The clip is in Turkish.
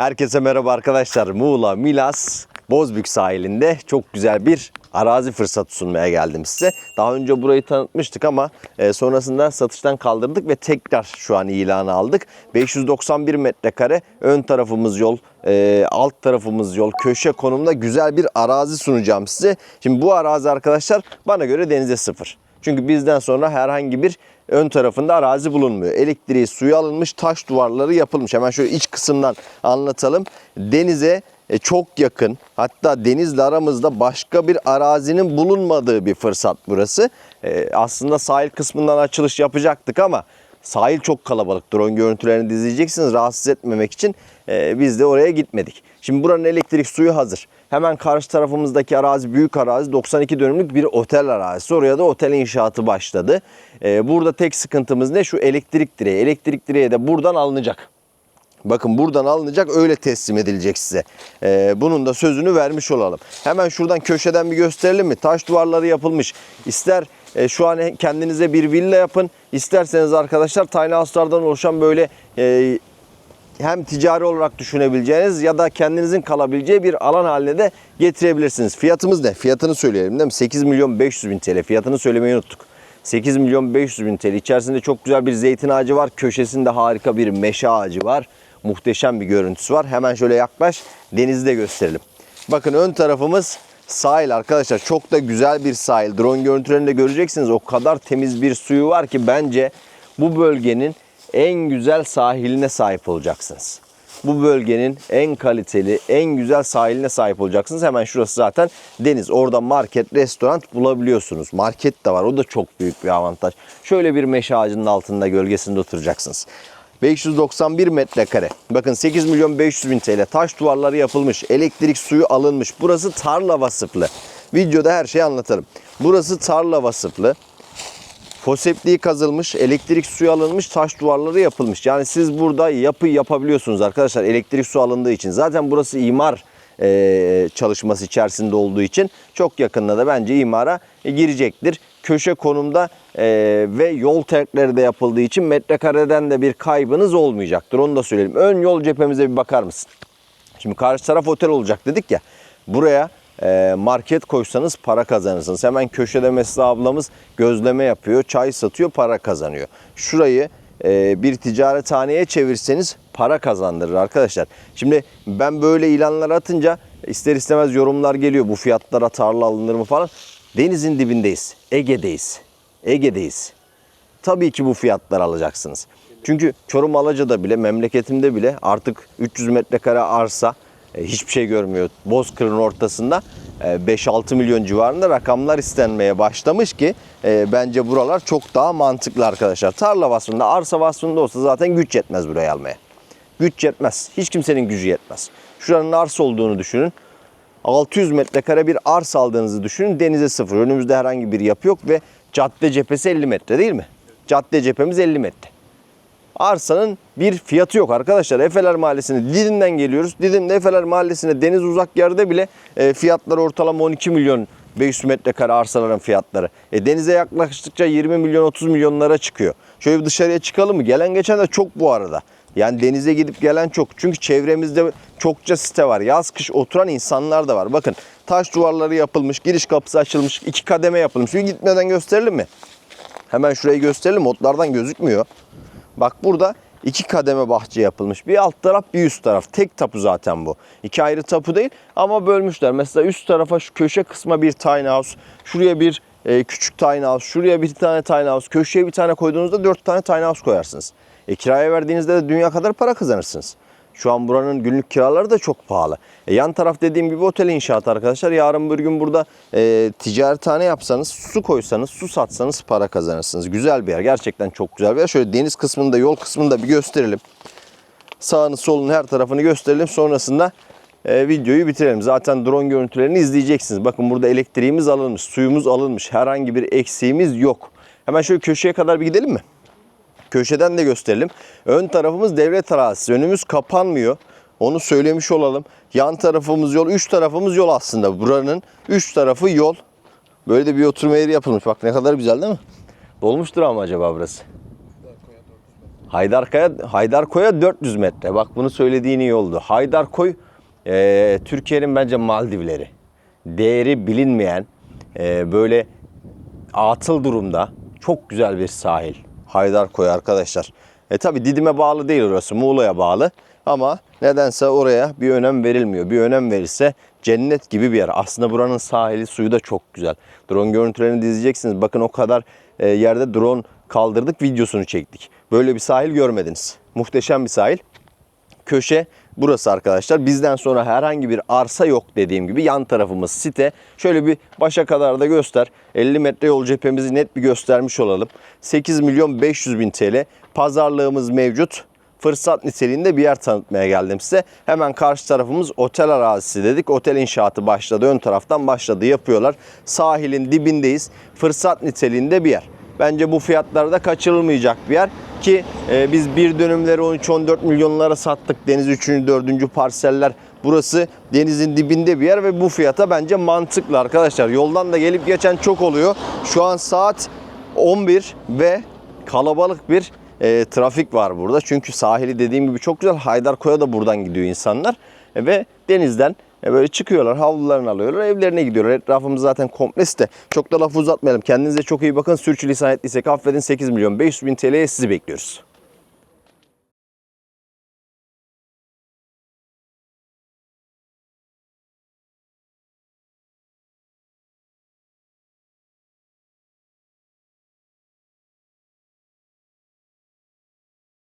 Herkese merhaba arkadaşlar. Muğla, Milas, Bozbük sahilinde çok güzel bir arazi fırsatı sunmaya geldim size. Daha önce burayı tanıtmıştık ama e, sonrasında satıştan kaldırdık ve tekrar şu an ilanı aldık. 591 metrekare ön tarafımız yol, e, alt tarafımız yol, köşe konumda güzel bir arazi sunacağım size. Şimdi bu arazi arkadaşlar bana göre denize sıfır. Çünkü bizden sonra herhangi bir ön tarafında arazi bulunmuyor. Elektriği, suyu alınmış, taş duvarları yapılmış. Hemen şöyle iç kısımdan anlatalım. Denize e, çok yakın hatta denizle aramızda başka bir arazinin bulunmadığı bir fırsat burası. E, aslında sahil kısmından açılış yapacaktık ama sahil çok kalabalık. Drone görüntülerini izleyeceksiniz rahatsız etmemek için e, biz de oraya gitmedik. Şimdi buranın elektrik suyu hazır. Hemen karşı tarafımızdaki arazi büyük arazi 92 dönümlük bir otel arazisi. Oraya da otel inşaatı başladı. E, burada tek sıkıntımız ne? Şu elektrik direği. Elektrik direği de buradan alınacak. Bakın buradan alınacak öyle teslim edilecek size. Ee, bunun da sözünü vermiş olalım. Hemen şuradan köşeden bir gösterelim mi? Taş duvarları yapılmış. İster e, şu an kendinize bir villa yapın. isterseniz arkadaşlar tiny house'lardan oluşan böyle e, hem ticari olarak düşünebileceğiniz ya da kendinizin kalabileceği bir alan haline de getirebilirsiniz. Fiyatımız ne? Fiyatını söyleyelim değil mi? 8 milyon 500 bin TL. Fiyatını söylemeyi unuttuk. 8 milyon 500 bin TL. İçerisinde çok güzel bir zeytin ağacı var. Köşesinde harika bir meşe ağacı var. Muhteşem bir görüntüsü var. Hemen şöyle yaklaş. Denizi de gösterelim. Bakın ön tarafımız sahil arkadaşlar. Çok da güzel bir sahil. Drone görüntülerinde göreceksiniz. O kadar temiz bir suyu var ki bence bu bölgenin en güzel sahiline sahip olacaksınız. Bu bölgenin en kaliteli, en güzel sahiline sahip olacaksınız. Hemen şurası zaten deniz. Orada market, restoran bulabiliyorsunuz. Market de var. O da çok büyük bir avantaj. Şöyle bir meşe ağacının altında gölgesinde oturacaksınız. 591 metrekare. Bakın 8 milyon 500 bin TL. Taş duvarları yapılmış. Elektrik suyu alınmış. Burası tarla vasıflı. Videoda her şeyi anlatalım. Burası tarla vasıflı. Fosepliği kazılmış, elektrik suyu alınmış, taş duvarları yapılmış. Yani siz burada yapı yapabiliyorsunuz arkadaşlar elektrik su alındığı için. Zaten burası imar çalışması içerisinde olduğu için çok yakında da bence imara e, girecektir. Köşe konumda e, ve yol terkleri de yapıldığı için metrekareden de bir kaybınız olmayacaktır. Onu da söyleyelim. Ön yol cephemize bir bakar mısın? Şimdi karşı taraf otel olacak dedik ya. Buraya e, market koysanız para kazanırsınız. Hemen köşede Mesra ablamız gözleme yapıyor, çay satıyor, para kazanıyor. Şurayı e, bir ticarethaneye çevirseniz para kazandırır arkadaşlar. Şimdi ben böyle ilanlar atınca ister istemez yorumlar geliyor. Bu fiyatlara tarla alınır mı falan. Denizin dibindeyiz. Ege'deyiz. Ege'deyiz. Tabii ki bu fiyatlar alacaksınız. Çünkü Çorum Alaca'da bile, memleketimde bile artık 300 metrekare arsa e, hiçbir şey görmüyor. Bozkır'ın ortasında e, 5-6 milyon civarında rakamlar istenmeye başlamış ki e, bence buralar çok daha mantıklı arkadaşlar. Tarla vasfında, arsa vasfında olsa zaten güç yetmez burayı almaya. Güç yetmez. Hiç kimsenin gücü yetmez. Şuranın arsa olduğunu düşünün. 600 metrekare bir arsa aldığınızı düşünün. Denize sıfır. Önümüzde herhangi bir yapı yok ve cadde cephesi 50 metre değil mi? Cadde cephemiz 50 metre. Arsanın bir fiyatı yok arkadaşlar. Efeler Mahallesi'ne Didim'den geliyoruz. Didim'de Efeler Mahallesi'ne deniz uzak yerde bile e, fiyatlar ortalama 12 milyon 500 metrekare arsaların fiyatları. E, denize yaklaştıkça 20 milyon 30 milyonlara çıkıyor. Şöyle bir dışarıya çıkalım mı? Gelen geçen de çok bu arada. Yani denize gidip gelen çok. Çünkü çevremizde çokça site var. Yaz kış oturan insanlar da var. Bakın taş duvarları yapılmış, giriş kapısı açılmış, iki kademe yapılmış. Bir gitmeden gösterelim mi? Hemen şurayı gösterelim. Otlardan gözükmüyor. Bak burada iki kademe bahçe yapılmış. Bir alt taraf bir üst taraf. Tek tapu zaten bu. İki ayrı tapu değil ama bölmüşler. Mesela üst tarafa şu köşe kısma bir tiny house. Şuraya bir e, küçük tiny house. Şuraya bir tane tiny house. Köşeye bir tane koyduğunuzda dört tane tiny house koyarsınız. E, kiraya verdiğinizde de dünya kadar para kazanırsınız. Şu an buranın günlük kiraları da çok pahalı. E, yan taraf dediğim gibi otel inşaatı arkadaşlar. Yarın bir gün burada e, ticarethane yapsanız, su koysanız, su satsanız para kazanırsınız. Güzel bir yer. Gerçekten çok güzel bir yer. Şöyle deniz kısmında, yol kısmında bir gösterelim. Sağını solunu her tarafını gösterelim. Sonrasında e, videoyu bitirelim. Zaten drone görüntülerini izleyeceksiniz. Bakın burada elektriğimiz alınmış, suyumuz alınmış. Herhangi bir eksiğimiz yok. Hemen şöyle köşeye kadar bir gidelim mi? Köşeden de gösterelim. Ön tarafımız devlet arazisi. Önümüz kapanmıyor. Onu söylemiş olalım. Yan tarafımız yol, üç tarafımız yol aslında. Buranın üç tarafı yol. Böyle de bir oturma yeri yapılmış. Bak ne kadar güzel değil mi? Dolmuştur ama acaba burası. Haydarkaya, Haydarkoy'a 400 metre. Bak bunu söylediğin iyi oldu. Haydarkoy e, Türkiye'nin bence Maldivleri. Değeri bilinmeyen e, böyle atıl durumda çok güzel bir sahil. Haydarkoy arkadaşlar. E tabi Didim'e bağlı değil orası. Muğla'ya bağlı. Ama nedense oraya bir önem verilmiyor. Bir önem verirse cennet gibi bir yer. Aslında buranın sahili suyu da çok güzel. Drone görüntülerini de izleyeceksiniz. Bakın o kadar e, yerde drone kaldırdık videosunu çektik. Böyle bir sahil görmediniz. Muhteşem bir sahil köşe burası arkadaşlar. Bizden sonra herhangi bir arsa yok dediğim gibi. Yan tarafımız site. Şöyle bir başa kadar da göster. 50 metre yol cephemizi net bir göstermiş olalım. 8 milyon 500 bin TL. Pazarlığımız mevcut. Fırsat niteliğinde bir yer tanıtmaya geldim size. Hemen karşı tarafımız otel arazisi dedik. Otel inşaatı başladı. Ön taraftan başladı. Yapıyorlar. Sahilin dibindeyiz. Fırsat niteliğinde bir yer. Bence bu fiyatlarda kaçırılmayacak bir yer ki e, biz bir dönümleri 13-14 milyonlara sattık. Deniz 3. 4. parseller. Burası denizin dibinde bir yer ve bu fiyata bence mantıklı arkadaşlar. Yoldan da gelip geçen çok oluyor. Şu an saat 11 ve kalabalık bir e, trafik var burada. Çünkü sahili dediğim gibi çok güzel. Haydarkoy'a da buradan gidiyor insanlar. E, ve denizden böyle çıkıyorlar, havlularını alıyorlar, evlerine gidiyorlar. Etrafımız zaten komple site. Çok da lafı uzatmayalım. Kendinize çok iyi bakın. Sürçülisan ettiysek affedin. 8 milyon 500 bin TL'ye sizi bekliyoruz.